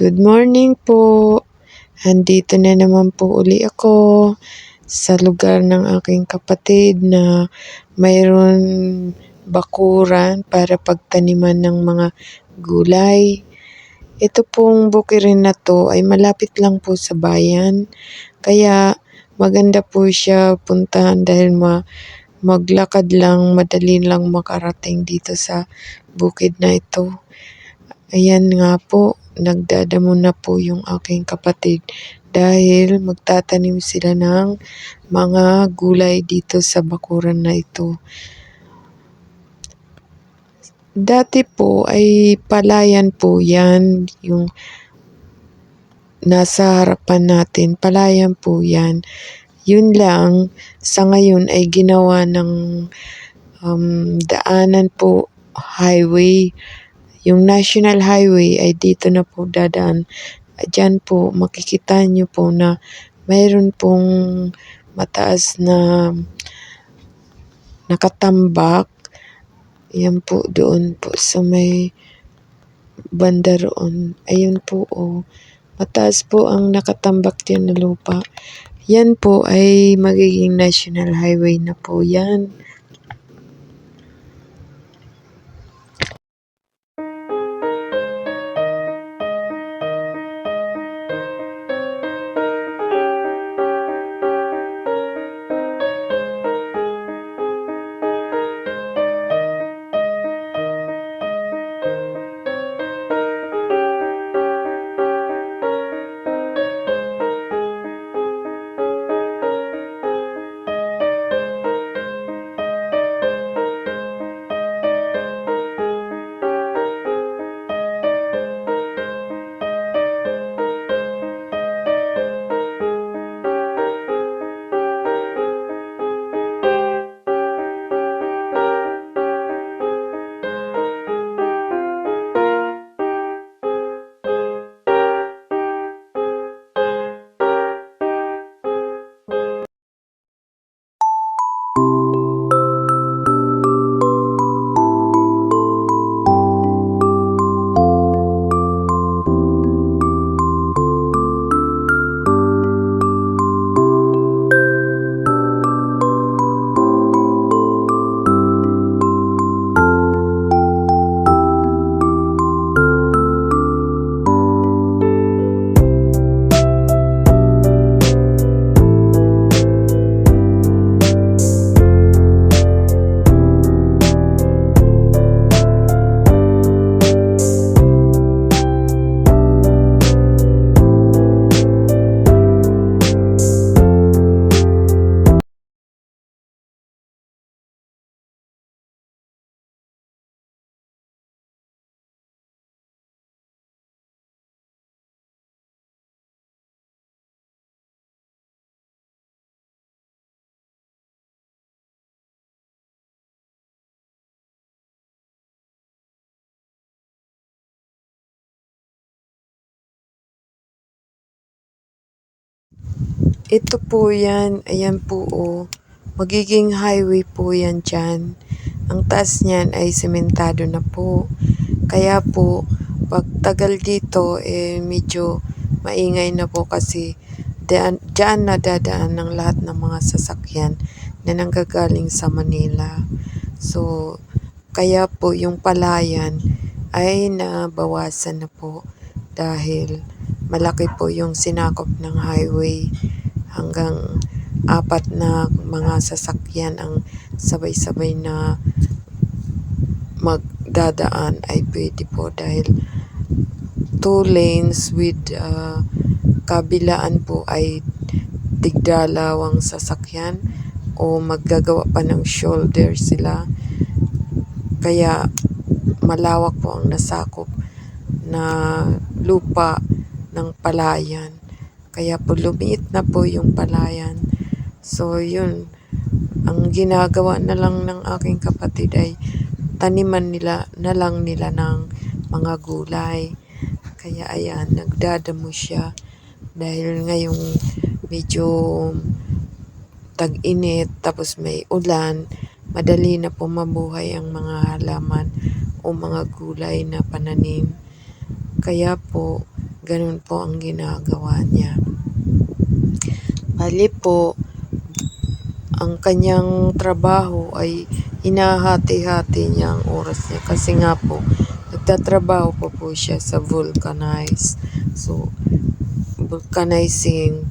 Good morning po. Andito na naman po uli ako sa lugar ng aking kapatid na mayroon bakuran para pagtaniman ng mga gulay. Ito pong bukirin na to ay malapit lang po sa bayan. Kaya maganda po siya puntahan dahil ma maglakad lang, madali lang makarating dito sa bukid na ito. Ayan nga po, nagdadamo na po yung aking kapatid dahil magtatanim sila ng mga gulay dito sa bakuran na ito. Dati po ay palayan po yan, yung nasa harapan natin, palayan po yan. Yun lang, sa ngayon ay ginawa ng um, daanan po, highway. Yung national highway ay dito na po dadaan. Diyan po makikita nyo po na mayroon pong mataas na nakatambak. Yan po doon po sa may banda roon. Ayun po oh. Mataas po ang nakatambak diyan na lupa. Yan po ay magiging national highway na po yan. Ito po yan. Ayan po oh. Magiging highway po yan dyan. Ang taas niyan ay sementado na po. Kaya po, pag tagal dito, eh medyo maingay na po kasi dyan, dyan na dadaan ng lahat ng mga sasakyan na nanggagaling sa Manila. So, kaya po yung palayan ay nabawasan na po dahil malaki po yung sinakop ng highway hanggang apat na mga sasakyan ang sabay-sabay na magdadaan ay pwede po dahil two lanes with uh, kabilaan po ay tigdalawang sasakyan o maggagawa pa ng shoulder sila. Kaya malawak po ang nasakop na lupa ng palayan. Kaya po lumiit na po yung palayan. So yun, ang ginagawa na lang ng aking kapatid ay taniman nila na lang nila ng mga gulay. Kaya ayan, nagdadamo siya dahil ngayong medyo tag-init tapos may ulan, madali na po mabuhay ang mga halaman o mga gulay na pananim. Kaya po, Ganun po ang ginagawa niya. Bali po, ang kanyang trabaho ay hinahati-hati niya ang oras niya kasi nga po, nagtatrabaho pa po siya sa vulcanize. So, vulcanizing,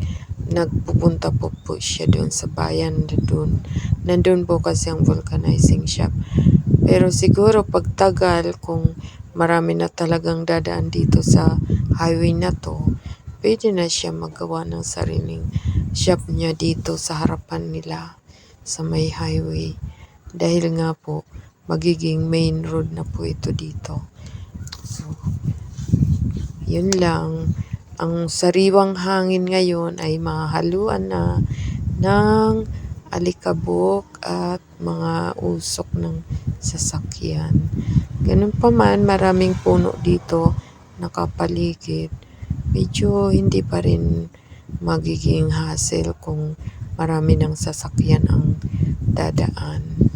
nagpupunta po po siya doon sa bayan doon. Nandun po kasi ang vulcanizing shop. Pero siguro pagtagal, kung marami na talagang dadaan dito sa highway na to, pwede na siya magawa ng sariling shop niya dito sa harapan nila sa may highway. Dahil nga po, magiging main road na po ito dito. So, yun lang. Ang sariwang hangin ngayon ay mahaluan na ng alikabok at mga usok ng sasakyan. Ganun pa man, maraming puno dito nakapaligid. Medyo hindi pa rin magiging hassle kung marami ng sasakyan ang dadaan.